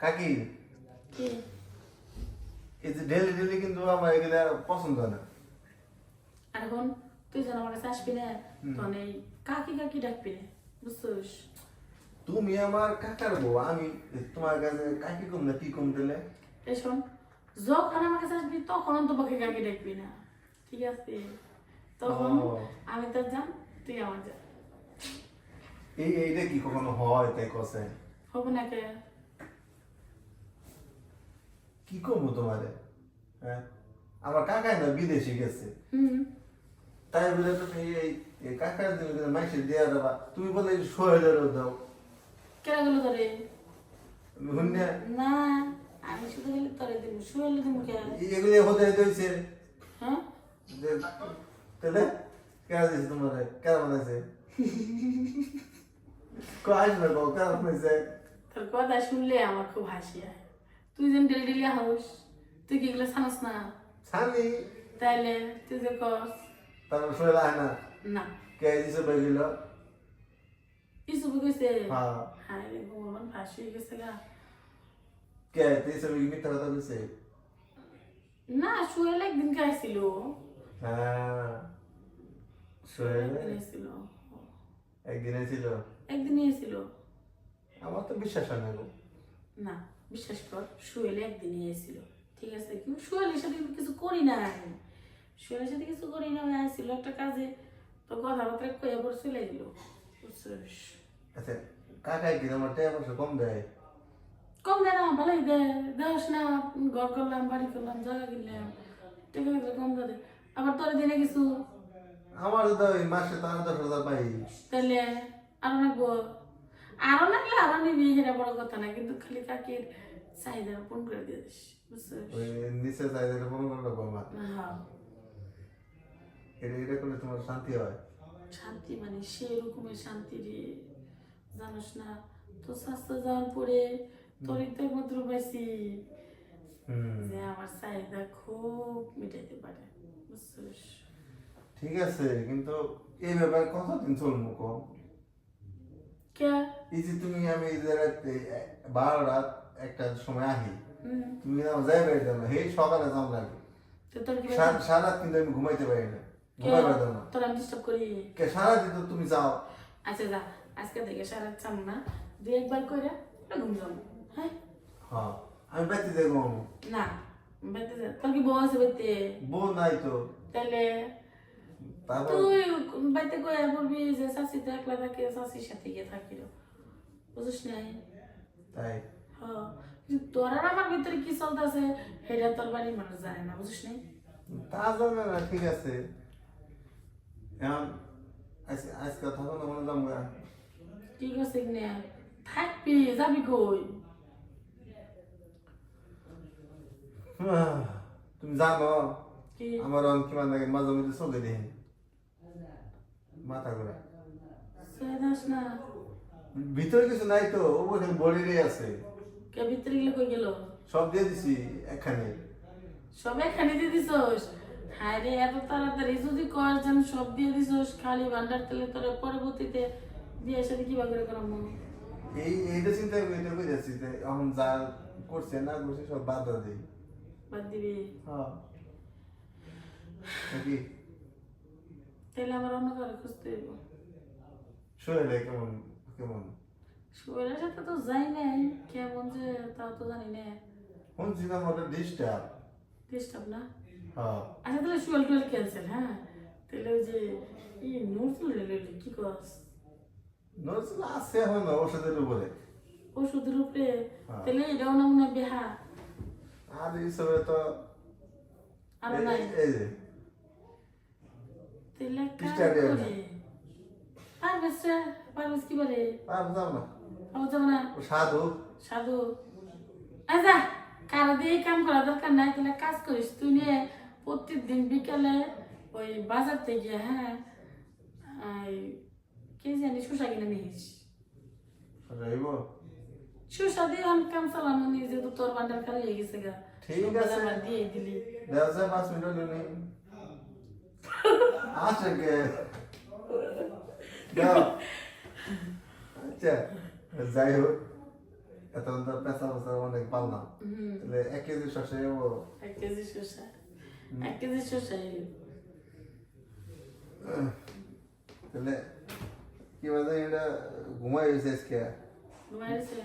কাকি? কি? এই যে ডেলি ডেলি কিন্তু আমার এগুলা পছন্দ না। আর এখন তুই যেন আমার কাছে আসবি না তখন এই কাকি কাকি ডাকবি না বুঝছিস? তুমি আমার কাকার বউ আমি তোমার কাছে কাকি কম না কি কম দিলে এই শোন যখন আমার কাছে আসবি তখন তোমাকে কাকি ডাকবি না ঠিক আছে? তখন আমি তোর যান তুই আমার যা। এই এইটা কি কখনো হয় তাই কসে? হব না কে? কি করব তোমারে? হ্যাঁ? আমার কাকাই না বিদেশে গেছে। তাই বলে তুমি এই কাকার দিলে মাইসে দেওয়া দেবা। তুমি বলে সোহেলেরও দাও। কেরা গেল হুন্যা। না আমি শুধু গেলে তোরে দিব। শুয়ে দিব কে এগুলি হতে হইছে হ্যাঁ? তাহলে কেন তোমার? কেন বানাইছে? কেন বানাইছে? তোর কথা শুনলে আমার খুব হাসি হয়। তুই যেন ডেলি ডেলি হাস তুই কি এগুলো জানাস না ছানি তাইলে তুই যে কস তারপর সোহেল আয় না না কে দিছে বেগিল ইসুবু কইছে হ্যাঁ হায় রে ভগবান ফাঁসি হয়ে গেছে গা কে দিছে বেগি মিথ্যা কথা কইছে না শুয়েল একদিন খাইছিল হ্যাঁ সোহেল একদিন এসেছিল একদিন ছিল একদিনই এসেছিল আমার তো বিশ্বাস হয় না গো না বিশ্বাস কর শুয়েলে একদিনই এসেছিল ঠিক আছে? কিন্তু শুয়েলের সাথে কিছু করি না আমি। শুয়েলের সাথে কিছু করি না আসছিল একটা কাজে তো কথাবার্তা কয়ে পর চলে গেল। আচ্ছা কাকাই কি আমার টাকা পয়সা কম দেয়? কম দে না ভালোই দে দেওয়াস না ঘর করলাম বাড়ি করলাম জায়গা কিনলাম টাকা কম দে আবার তোর দিনে কিছু? আমার তো মাসে তো আরও দশ হাজার পাই। তাহলে আরও নাকবো আরও নাকলে আরও নিবি সেটা বড় কথা না কিন্তু খালি কাকির চাহিদা পূরণ করে দিয়ে দিস বুঝছিস? ওই নিচে চাইলে মনে করল হ্যাঁ। এটা এটা করলে তোমার শান্তি হয়। শান্তি মানে সেই রকমের শান্তি রে জানোস না? তোর স্বাস্থ্য যাওয়ার পরে তোর একটু মাত্র পাইছি। যে আমার চাহিদা খুব মিটাইতে পারে বুঝছিস? ঠিক আছে কিন্তু এই ব্যাপারে কতদিন চলবো কম? এই যে তুমি আমি রাতে বারো রাত একটা সময় আহি তুমি আমার যাই বেড়ে না। হে সকালে যাম লাগে সারা কিন্তু আমি ঘুমাইতে পারি না। কে ঘুমাইতে তোর আমি ডিস্টার্ব করি। কে সারা দিন তো তুমি যাও। আচ্ছা যা। আজকে থেকে সারা চাম না। দুই একবার করে ঘুম যাব। হ্যাঁ? হ্যাঁ। আমি বাইতে না যা তোর কি বউ আছে বেতে বউ নাই তো। তাহলে তুই বাইতে কয়ে বলবি যে শাশি তো একলা থাকে শাশির সাথে গিয়ে থাকি রে বুঝিস নাই? তাই। হ্যাঁ। কিন্তু তোর আর আমার ভিতরে কি চলতেছে সেটা তোর বাড়ির মানুষ জানে না বুঝিস নাই? তা জানে না ঠিক আছে। এখন আজকে থাকো না মনে যাম গা। কি করছিস নে? থাকবি যাবি কই? তুমি জানো আমার অন কিমান লাগে মাঝে মধ্যে চলে দিন মাথা ঘুরা। না। ভিতরে কিছু নাই তো ও বলে বডিরে আছে। কে ভিতরে গেলে কই গেল? সব দিয়ে দিছি এখানে সব এখানে দিয়ে দিছস? হ্যাঁ রে এত তাড়াতাড়ি যদি কর যেন সব দিয়ে দিছস খালি ভান্ডার তেলে তোর পরবর্তীতে বিয়ের সাথে কিবা করে করাম এই এইটা চিন্তা করে এটা করে যাচ্ছি যে এখন যা করছে না করছে সব বাদ দিই। বাদ দিবি? হ্যাঁ। নাকি? তাহলে আমার অন্য কারও খুঁজতে হইব। শরীরে কেমন কেমন? শরীরের সাথে তো যাই নাই কেমন যে তাও তো জানি না। শুনছিলাম ওটা ডিস্টার্ব? ডিস্টার্ব না? হ্যাঁ। আচ্ছা তাহলে শুয়েল টুয়েল ক্যান্সেল হ্যাঁ? তাহলে ওই যে ই নজরুল রেলে কি কস? নজরুল আছে এখন ওষুধের উপরে। ওষুধের উপরে? হ্যাঁ। তাহলে এটাও না মনে বেহা। আর এইসবে তো আরও নাই। এই যে তাহলে এক কাজ Start এ করি? পারবেশ রে পারবেশ কি বলে? আর যাও না। আমার যাব না। সাধু। সাধু। আচ্ছা কারও দিয়ে কাম করা দরকার নাই তাহলে কাজ করিস। তুই নিয়ে প্রত্যেকদিন বিকালে ওই বাজার থেকে হ্যাঁ কে জানি শসা কিনে নিস রইব শসা দিয়ে আমি কাম চালানো নিয়ে যেহেতু তোর বান্ডার খালি হয়ে গেছে গা। ঠিক আছে। দিয়ে দিলি। দেওয়া যায় পাঁচ মিনিট হলো নি আসে কে? আচ্ছা যাই হোক এতক্ষণ তো পেঁচা পেঁচা অনেক না। তাহলে এক কেজি শসা ও এক কেজি শসা। এক কেজি শসা তাহলে কি বাজে? এটা ঘুমাই হয়েছে আজকে। ঘুমাইছে